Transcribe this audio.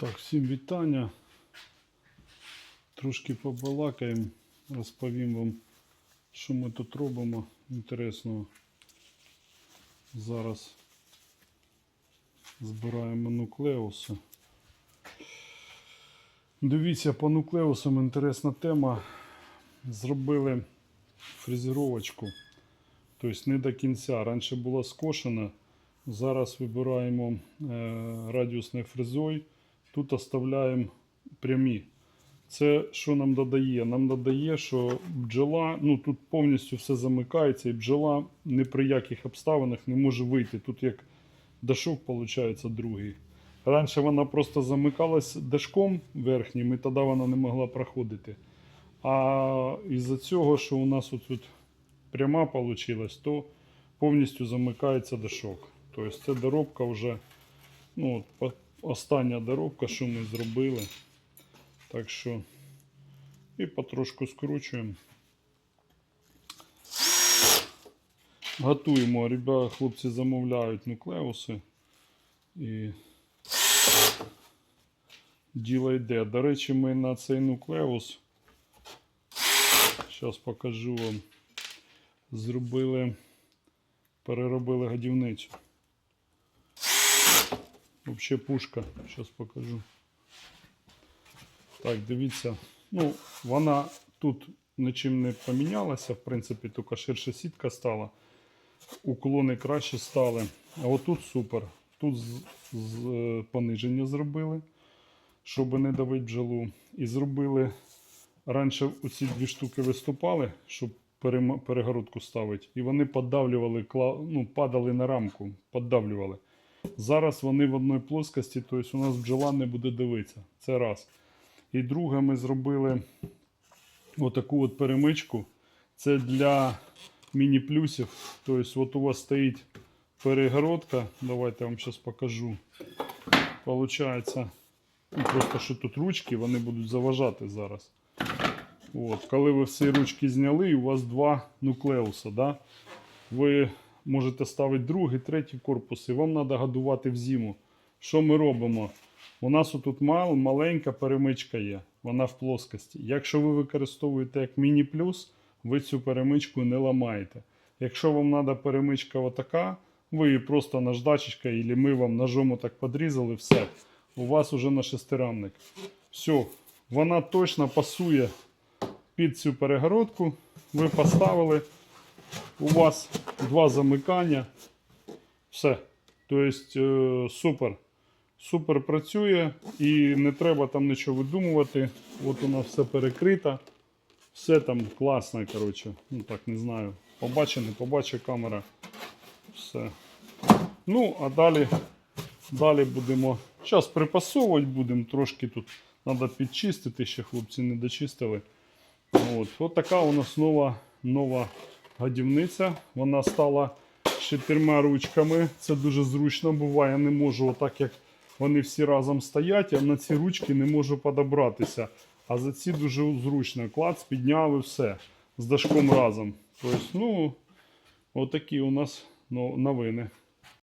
Так, всім вітання. Трошки побалакаємо, розповім вам, що ми тут робимо інтересного. Зараз збираємо нуклеуси. Дивіться, по нуклеусам інтересна тема. Зробили фрезеровочку. Тобто не до кінця. Раніше була скошена. Зараз вибираємо е, радіусною фрезою. Тут оставляємо прямі. Це що нам додає? Нам додає, що бджола, ну тут повністю все замикається, і бджола ні при яких обставинах не може вийти. Тут як дашок, виходить, другий. Раніше вона просто замикалась дашком верхнім, і тоді вона не могла проходити. А із-за цього, що у нас тут пряма вийшла, то повністю замикається дашок. Тобто це доробка вже ну, остання доробка, що ми зробили. Так що і потрошку скручуємо. Готуємо. Ребята, хлопці замовляють нуклеуси. І діло йде. До речі, ми на цей нуклеус. Зараз покажу вам. Зробили, переробили годівницю. Взагалі пушка. Зараз покажу. Так, дивіться. Ну, вона тут нічим не помінялася, в принципі, тільки ширша сітка стала. Уклони краще стали. А отут супер. Тут з, з, е, пониження зробили, щоб не давити бджолу. І зробили. Раніше оці дві штуки виступали, щоб перегородку ставити. І вони подавлювали, ну, падали на рамку, поддавлювали. Зараз вони в одній плоскості, тобто у нас бджола не буде дивитися. Це раз. І друге, ми зробили отаку от перемичку. Це для міні-плюсів. Тобто, от у вас стоїть перегородка. Давайте я вам зараз покажу. Получається, ну, просто що тут ручки, вони будуть заважати зараз. От, коли ви всі ручки зняли, у вас два нуклеуса. Да? Ви можете ставити другий, третій корпус, і вам треба годувати в зиму. Що ми робимо? У нас тут мал, маленька перемичка є, вона в плоскості. Якщо ви використовуєте як міні-плюс, ви цю перемичку не ламаєте. Якщо вам треба перемичка отака, ви її просто наждачечка, або ми вам ножом так подрізали, все. У вас уже на шестирамник. Все, вона точно пасує під цю перегородку. Ви поставили. У вас два замикання. Все. Тобто е, супер. Супер працює і не треба там нічого видумувати. От у нас все перекрито. Все там класно, коротше. Ну так не знаю. Побачить, не побачить камера. Все. Ну, а далі, далі будемо. Зараз припасовувати будемо. Трошки тут треба підчистити, ще хлопці не дочистили. От, от така у нас нова, нова годівниця. Вона стала чотирма ручками. Це дуже зручно буває. Не можу, отак як вони всі разом стоять, я на ці ручки не можу подобратися. А за ці дуже зручно. Клац підняв і все. З дашком разом. Тобто, ну, отакі у нас новини.